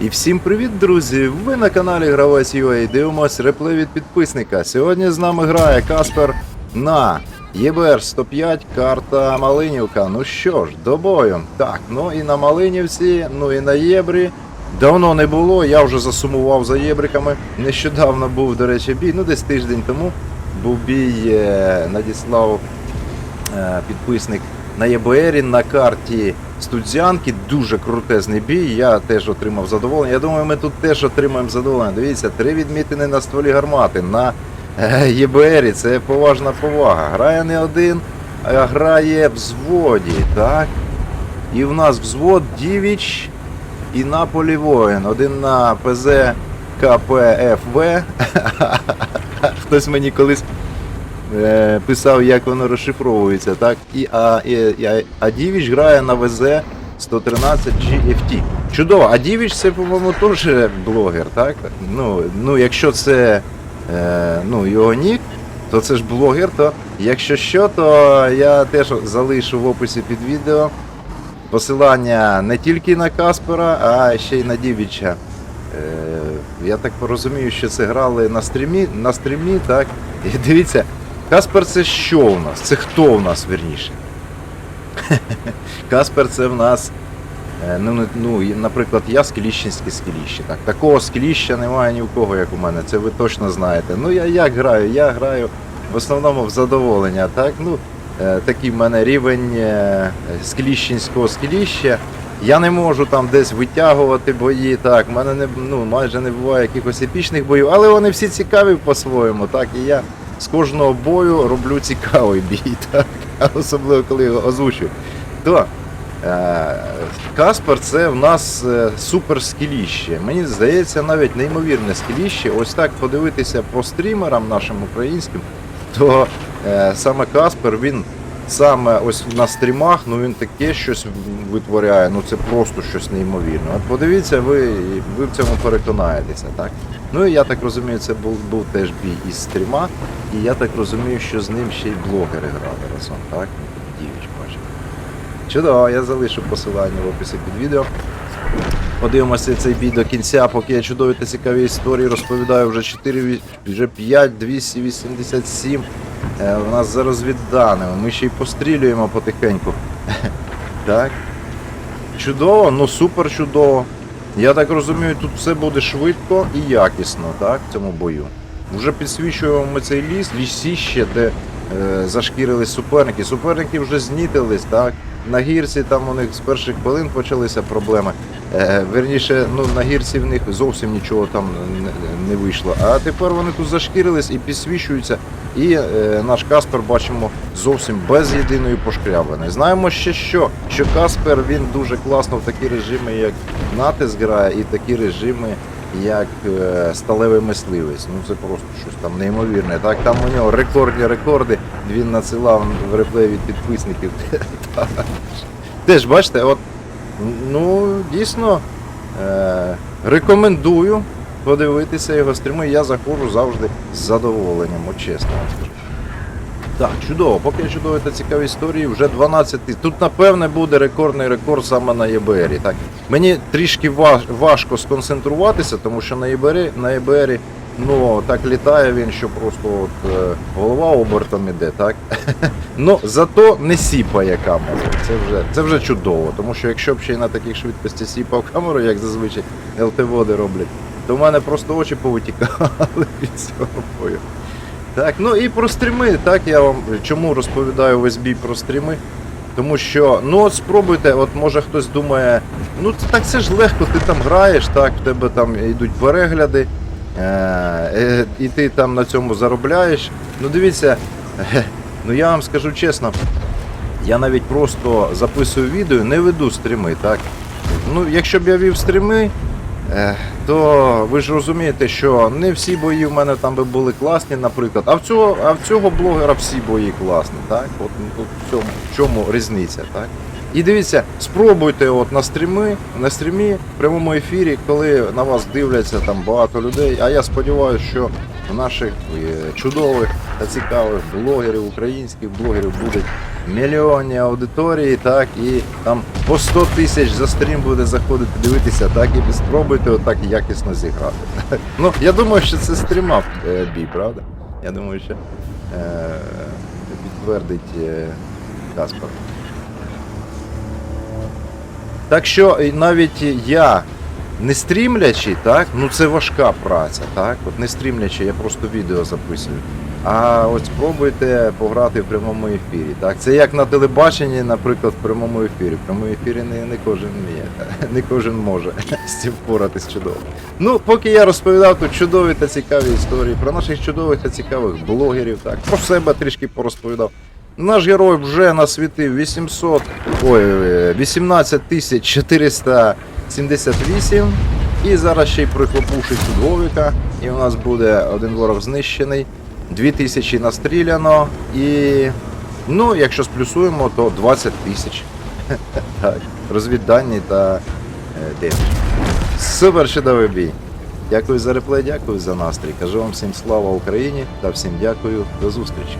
І всім привіт, друзі! Ви на каналі Гравець UA дивимось реплей від підписника. Сьогодні з нами грає Каспер на ЄБР 105, карта Малинівка. Ну що ж, до бою. Так, ну і на Малинівці, ну і на Єбрі. Давно не було, я вже засумував за єбриками. Нещодавно був, до речі, бій, ну десь тиждень тому був бій, е, надіслав е, підписник на ЄБРі на карті Студзянки. Дуже крутезний бій. Я теж отримав задоволення. Я думаю, ми тут теж отримаємо задоволення. Дивіться, три відмітини на стволі гармати на е, ЄБРі. Це поважна повага. Грає не один, а грає в зводі. Так? І в нас взвод Дівіч і Наполі воїн. Один на ПЗ КПФВ. Хтось мені колись е, писав, як воно розшифровується, так? І, а, і, і, а- а Дівіч грає на ВЗ 113 GFT. Чудово, а Дівіч це, по-моєму, теж блогер, так? Ну, ну якщо це е, ну, його нік, то це ж блогер, то якщо що, то я теж залишу в описі під відео посилання не тільки на Каспера, а ще й на Дівіча. Е, я так розумію, що це грали на стрімі, на стрімі, так? І дивіться, Каспер це що у нас? Це хто у нас верніше? Каспер це в нас. е, Ну, ну, наприклад, я скеліщенське скеліще. Так. Такого скеліща немає ні у кого, як у мене, це ви точно знаєте. Ну я як граю? Я граю в основному в задоволення. Так? Ну, е, такий в мене рівень е, скеліщенського скеліща. Я не можу там десь витягувати бої, так, в мене не, ну, майже не буває якихось епічних боїв, але вони всі цікаві по-своєму, так, і я з кожного бою роблю цікавий бій, так, особливо коли його озвучую. То е, Каспер це в нас е, супер. Мені здається, навіть неймовірне скіліще. Ось так подивитися по стрімерам нашим українським, то е, саме Каспер він саме ось на стрімах, ну він таке щось витворяє, ну це просто щось неймовірне. От подивіться, ви, ви в цьому переконаєтеся, так? Ну і я так розумію, це був, був теж бій із стріма, і я так розумію, що з ним ще й блогери грали разом, так? Дівіч бачив. Чудово, я залишу посилання в описі під відео. Подивимося цей бій до кінця, поки я чудові та цікаві історії розповідаю вже 4, вже 5, 287. Е, у нас за розвідданими. Ми ще й пострілюємо потихеньку. Так. Чудово, ну супер чудово. Я так розумію, тут все буде швидко і якісно, так, в цьому бою. Вже підсвічуємо ми цей ліс, лісіще, де е, зашкірились суперники. Суперники вже знітились, так. На гірці там у них з перших хвилин почалися проблеми. Е, верніше, ну на гірці в них зовсім нічого там не, не вийшло. А тепер вони тут зашкірились і підсвічуються. І е, наш Каспер бачимо зовсім без єдиної пошкрябини. Знаємо ще що, що Каспер він дуже класно в такі режими, як натиск грає, і такі режими, як е, сталевий мисливець. Ну це просто щось там неймовірне. Так, там у нього рекордні рекорди. Він надсилав в реплей від підписників. Теж бачите, от ну дійсно е, рекомендую подивитися його стріми. Я заходжу завжди з задоволенням, от чесно. Так, чудово, поки чудові та цікаві історії, вже 12. Тут, напевне, буде рекордний рекорд саме на ЄБРі. Так. Мені трішки важ, важко сконцентруватися, тому що на ЄБРі, на ЄБРі ну, так літає він, що просто от, е, голова обертом іде, так? ну, зато не сіпає камеру. Це вже, це вже чудово, тому що якщо б ще й на такій швидкості сіпав камеру, як зазвичай ЛТ-води роблять, то в мене просто очі повитікали від цього бою. Так, ну і про стріми, так я вам чому розповідаю весь бій про стріми. Тому що, ну от спробуйте, от може хтось думає, ну так це ж легко, ти там граєш, так, в тебе там йдуть перегляди, е, е, і ти там на цьому заробляєш. Ну дивіться, е, ну я вам скажу чесно, я навіть просто записую відео, не веду стріми, так. Ну, якщо б я вів стріми, то ви ж розумієте, що не всі бої в мене там би були класні, наприклад. А в цього, а в цього блогера всі бої класні, так? От от в цьому, в чому різниця, так? І дивіться, спробуйте от на стріми, на стрімі, в прямому ефірі, коли на вас дивляться там багато людей. А я сподіваюся, що наших е, чудових та цікавих блогерів, українських блогерів буде мільйонні аудиторії, так, і там по 100 тисяч за стрім буде заходити дивитися, так, і спробуйте отак якісно зіграти. Ну, я думаю, що це стрімав е, бій, правда? Я думаю, що е, підтвердить Каспар. Так що навіть я, не стрімлячи, так, ну це важка праця, так? От не стрімлячи, я просто відео записую. А ось спробуйте пограти в прямому ефірі. Так, Це як на телебаченні, наприклад, в прямому ефірі. В прямому ефірі не не кожен вміє, не кожен може з цим впоратись чудово. Ну, поки я розповідав тут чудові та цікаві історії, про наших чудових та цікавих блогерів, так, про себе трішки порозповідав. Наш герой вже насвітив 800, ой, 18 400 78. І зараз ще й прихлопнувши чудовика, і у нас буде один ворог знищений. 2000 настріляно і. Ну, якщо сплюсуємо, то 20 тисяч. Розвіддані та демідж. Супер чудовий бій. Дякую за реплей, дякую за настрій. Кажу вам всім слава Україні та всім дякую, до зустрічі.